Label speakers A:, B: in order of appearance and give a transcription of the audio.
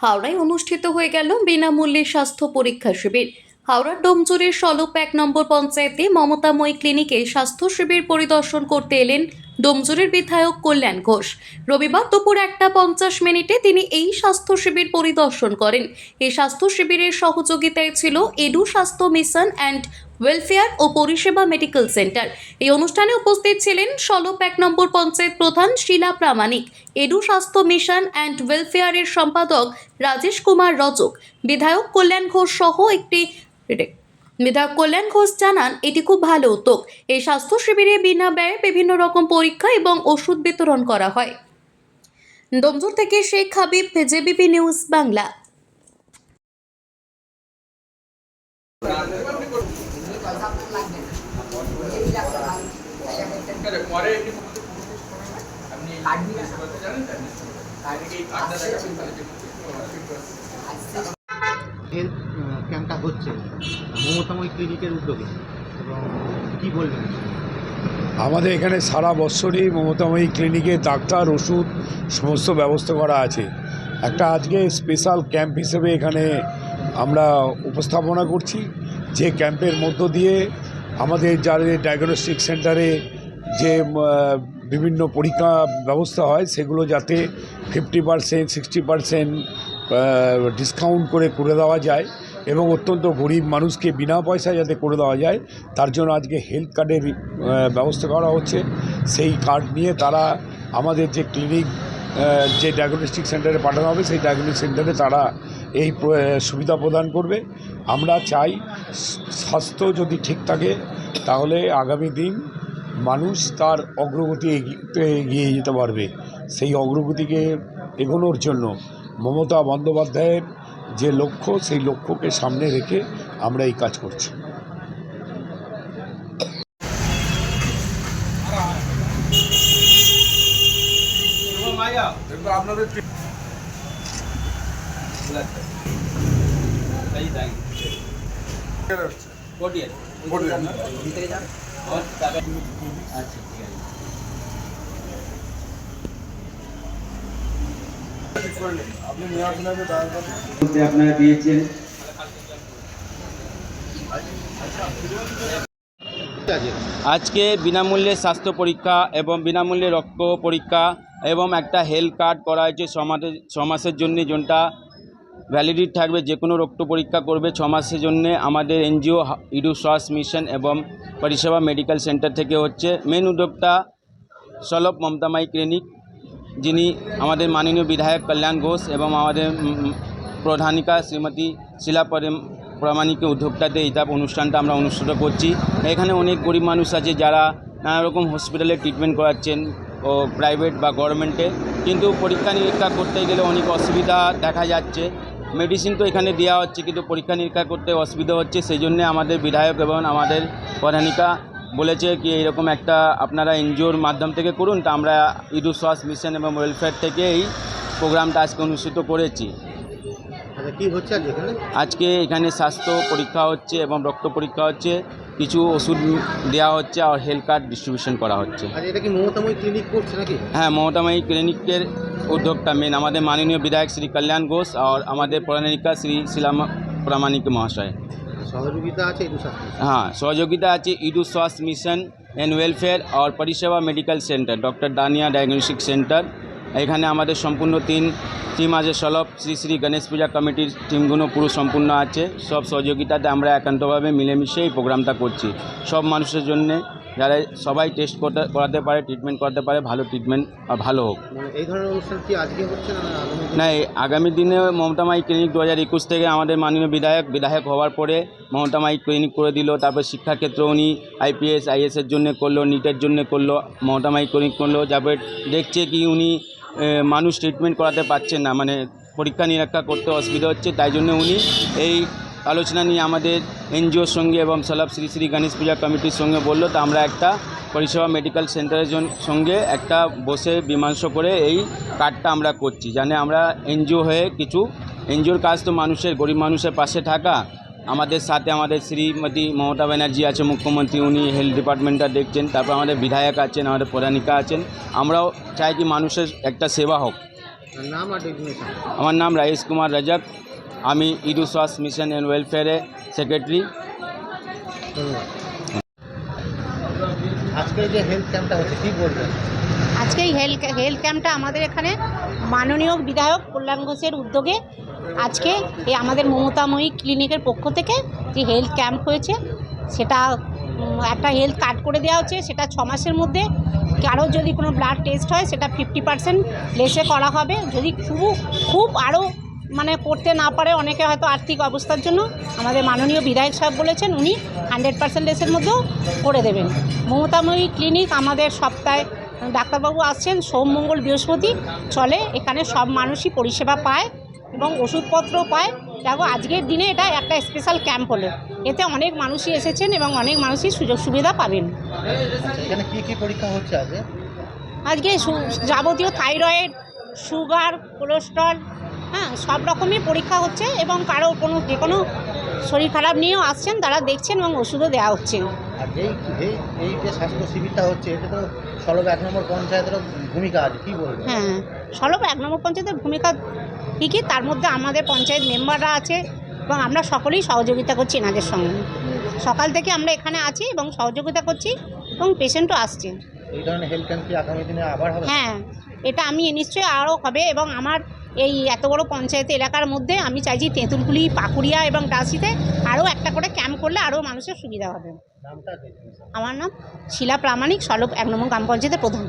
A: হাওড়ায় অনুষ্ঠিত হয়ে গেল বিনামূল্যে স্বাস্থ্য পরীক্ষা শিবির। হাওড়ার ডোমজুরের সলপ এক নম্বর পঞ্চায়েতে মমতাময়ী ক্লিনিকে স্বাস্থ্য শিবির পরিদর্শন করতে এলেন ডোমজুরের বিধায়ক কল্যাণ ঘোষ। রবিবার দুপুর একটা পঞ্চাশ মিনিটে তিনি এই স্বাস্থ্য শিবির পরিদর্শন করেন। এই স্বাস্থ্য শিবিরের সহযোগিতায় ছিল এডু স্বাস্থ্য মিশন অ্যান্ড ওয়েলফেয়ার ও পরিষেবা মেডিকেল সেন্টার। এই অনুষ্ঠানে উপস্থিত ছিলেন সলপ এক নম্বর পঞ্চায়েত প্রধান শিলা প্রামাণিক, এডু স্বাস্থ্য মিশন অ্যান্ড ওয়েলফেয়ারের সম্পাদক রাজেশ কুমার রজক, বিধায়ক কল্যাণ ঘোষ সহ একটি বিধায়ক কল্যাণ ঘোষ জানান এটি খুব ভালো উদ্যোগ এই স্বাস্থ্য শিবিরে বিনা ব্যয়ে বিভিন্ন রকম পরীক্ষা এবং ওষুধ বিতরণ করা হয় দমজুর থেকে শেখ হাবিব জেবিপি নিউজ বাংলা
B: আপনি বলতে জানেন তাহলে এই কার্ডটা দেখাবেন তাহলে
C: হেলথ ক্যাম্পটা হচ্ছে? মমতাময়ী ক্লিনিকের উদ্যোগে। এবং কী বলবেন?
D: আমাদের এখানে সারা বছরই মমতাময়ী ক্লিনিকে ডাক্তার, ওষুধ, সমস্ত ব্যবস্থা করা আছে। একটা আজকে স্পেশাল ক্যাম্প হিসেবে এখানে আমরা উপস্থাপনা করছি। যে ক্যাম্পের মধ্য দিয়ে আমাদের যাদের ডায়াগনস্টিক সেন্টারে যে বিভিন্ন পরীক্ষা ব্যবস্থা হয়, সেগুলো যাতে fifty percent sixty percent discount করে করে দেওয়া যায়। এবং অত্যন্ত গরিব মানুষকে বিনা পয়সায় যাতে করে দেওয়া যায়, তার জন্য আজকে হেলথ কার্ডের ব্যবস্থা করা হচ্ছে। সেই কার্ড নিয়ে তারা আমাদের যে ক্লিনিক যে ডায়াগনস্টিক সেন্টারে পাঠানো হবে, সেই ডায়াগনস্টিক সেন্টারে তারা এই সুবিধা প্রদান করবে। আমরা চাই স্বাস্থ্য যদি ঠিক থাকে, তাহলে আগামী দিন মানুষ তার অগ্রগতি এগিয়ে যেতে পারবে। সেই অগ্রগতিকে এগোনোর জন্য মমতা বন্দ্যোপাধ্যায়ের যে লক্ষ্য সেই লক্ষ্যকে সামনে রেখে আমরা এই কাজ করছি।
B: নিয়ে আসলে
E: মধ্যে
F: আজকে বিনামূল্যে স্বাস্থ্য পরীক্ষা এবং বিনামূল্যে রক্ত পরীক্ষা এবং একটা হেলথ কার্ড করা হয়েছে ছ মাসের জন্য যেটা ভ্যালিডিটি থাকবে, যে কোনো রক্ত পরীক্ষা করবে ছ মাসের জন্যে। আমাদের এনজিও, ইডু শ্বাস মিশন এবং পরিষেবা মেডিকেল সেন্টার থেকে হচ্ছে। মেন উদ্যোক্তা সলভ মমতামাই ক্লিনিক। যিনি আমাদের মাননীয় বিধায়ক কল্যাণ ঘোষ এবং আমাদের প্রধানিকা শ্রীমতী শিলা পরে- প্রামাণিকের উদ্যোক্তাতে এই তাপ অনুষ্ঠানটা আমরা অনুষ্ঠিত করছি। এখানে অনেক গরিব মানুষ আছে যারা নানা রকম হসপিটালে ট্রিটমেন্ট করাচ্ছেন ও প্রাইভেট বা গভর্নমেন্টে কিন্তু পরীক্ষা নিরীক্ষা করতে গেলে অনেক অসুবিধা দেখা যাচ্ছে। মেডিসিন তো এখানে দেওয়া হচ্ছে কিন্তু পরীক্ষা নিরীক্ষা করতে অসুবিধা হচ্ছে। সেই জন্যে আমাদের বিধায়ক এবং আমাদের প্রধানিকা বলেছে কি এরকম একটা আপনারা এনজিওর মাধ্যম থেকে করুন তা আমরা ইডু শ্বাস মিশন এবং ওয়েলফেয়ার থেকে এই প্রোগ্রামটা আজকে অনুষ্ঠিত করেছি।
C: আচ্ছা হচ্ছে আজ এখানে?
F: আজকে এখানে স্বাস্থ্য পরীক্ষা হচ্ছে এবং রক্ত পরীক্ষা হচ্ছে কিছু ওষুধ দেওয়া হচ্ছে আর হেলথ কার্ড ডিস্ট্রিবিউশন করা হচ্ছে।
C: এটা কি মমতাময়ী ক্লিনিক করছে নাকি?
F: হ্যাঁ মমতাময়ী ক্লিনিকের উদ্যোগটা মেন আমাদের মাননীয় বিধায়ক শ্রী কল্যাণ ঘোষ আর আমাদের প্রধানিকা শ্রী শিলাম প্রামাণিক মহাশয়।
C: সহযোগিতা আছে এই দুঃস্বাস্থ্য
F: हाँ सहयोगिता আছে ইডু स्वास्थ्य मिशन एंड वेलफेयर और পরিষেবা medical centre doctor Dania diagnostic centre এখানে আমাদের সম্পূর্ণ তিন টিম আছে সলভ শ্রী শ্রী গণেশ পূজা কমিটির টিমগুলো পুরো সম্পূর্ণ আছে সব সহযোগিতাতে আমরা একান্তভাবে মিলেমিশে এই প্রোগ্রামটা করছি সব মানুষের জন্য যারা সবাই টেস্ট করতে করাতে পারে ট্রিটমেন্ট করাতে পারে ভালো ট্রিটমেন্ট ভালো হোক
C: মানে এই ধরনের অনুষ্ঠান কি আজকে হচ্ছে না আগামী দিনে?
F: দিনে মমতামাই ক্লিনিক দু হাজার একুশ থেকে আমাদের মাননীয় বিধায়ক বিধায়ক হওয়ার পরে মমতা মমতামাই ক্লিনিক করে দিল তারপর শিক্ষাক্ষেত্রে উনি আইপিএস আইএসের জন্য করল নিটের জন্য করল মমতা মমতামাই ক্লিনিক করল তারপর দেখছে কি উনি মানুষ ট্রিটমেন্ট করাতে পারছেন না মানে পরীক্ষা নিরীক্ষা করতে অসুবিধা হচ্ছে তাই জন্য উনি এই আলোচনা নিয়ে আমাদের এনজিওর সঙ্গে এবং সলাপ শ্রী শ্রী গণেশ পূজা কমিটির সঙ্গে বলল তো আমরা একটা পরিষেবা মেডিকেল সেন্টারের সঙ্গে একটা বসে মীমাংসা করে এই কার্ডটা আমরা করছি। জানে আমরা এনজিও হয়ে কিছু এনজিওর কাজ তো মানুষের গরিব মানুষের পাশে থাকা। আমাদের সাথে আমাদের শ্রীমতী মমতা ব্যানার্জি আছে মুখ্যমন্ত্রী উনি হেলথ ডিপার্টমেন্টটা দেখছেন তারপর আমাদের বিধায়ক আছেন আমাদের প্রধানিকা আছেন। আমরাও চাই কি মানুষের একটা সেবা হোক।
C: নাম
F: আমার নাম রাইস কুমার রাজাক। আমি ইডু শ্বাস মিশন অ্যান্ড ওয়েলফেয়ারে সেক্রেটারি।
C: আজকে যে হেলথ ক্যাম্পটা হচ্ছে কী বলবেন?
G: আজকে এই হেলথ হেলথ ক্যাম্পটা আমাদের এখানে মাননীয় বিধায়ক কল্যাণ ঘোষের উদ্যোগে আজকে এই আমাদের মমতাময়ী ক্লিনিকের পক্ষ থেকে যে হেলথ ক্যাম্প হয়েছে সেটা একটা হেলথ কার্ড করে দেওয়া হচ্ছে। সেটা ছ মাসের মধ্যে কারও যদি কোনো ব্লাড টেস্ট হয় সেটা ফিফটি পার্সেন্ট লেসে করা হবে। যদি খুব খুব আরও মানে করতে না পারে অনেকে হয়তো আর্থিক অবস্থার জন্য। আমাদের মাননীয় বিধায়ক সাহেব বলেছেন উনি হান্ড্রেড পার্সেন্ট লেসের মধ্যেও করে দেবেন। মমতাময়ী ক্লিনিক আমাদের সপ্তাহে ডাক্তারবাবু আসছেন সোম মঙ্গল বৃহস্পতি চলে। এখানে সব মানুষই পরিষেবা পায় এবং ওষুধপত্র পায়। দেখো আজকের দিনে এটা একটা স্পেশাল ক্যাম্প হলো। এতে অনেক মানুষই এসেছেন এবং অনেক মানুষই সুযোগ সুবিধা পাবেন।
C: এখানে কী কী পরীক্ষা হচ্ছে আজকে
G: যাবতীয় থাইরয়েড সুগার কোলেস্ট্রল হ্যাঁ সব রকমই পরীক্ষা হচ্ছে এবং কারও কোনো যে কোনো শরীর খারাপ নিয়েও আসছেন তারা দেখছেন এবং ওষুধও দেওয়া হচ্ছে।
C: আর এই এই এই যে স্বাস্থ্য শিবিরটা হচ্ছে এটা তো সলভ এক নম্বর পঞ্চায়েতেরও ভূমিকা আছে কী বলবেন?
G: হ্যাঁ সলভ এক নম্বর পঞ্চায়েতের ভূমিকা কী কী তার মধ্যে আমাদের পঞ্চায়েত মেম্বাররা আছে এবং আমরা সকলেই সহযোগিতা করছি এনাদের সঙ্গে। সকাল থেকে আমরা এখানে আছি এবং সহযোগিতা করছি এবং পেশেন্টও আসছে।
C: এই ধরনের হেলথ ক্যাম্প কি আগামী দিনে আবার হবে?
G: হ্যাঁ এটা আমি নিশ্চয়ই আরও হবে এবং আমার এই এত বড় পঞ্চায়েত এলাকার মধ্যে আমি চাইছি তেঁতুলকুলি পাকুড়িয়া এবং ডাসিতে আরও একটা করে ক্যাম্প করলে আরও মানুষের সুবিধা হবে। আমার নাম শিলা প্রামাণিক সলভ এক নম্বর গ্রাম পঞ্চায়েতের প্রধান।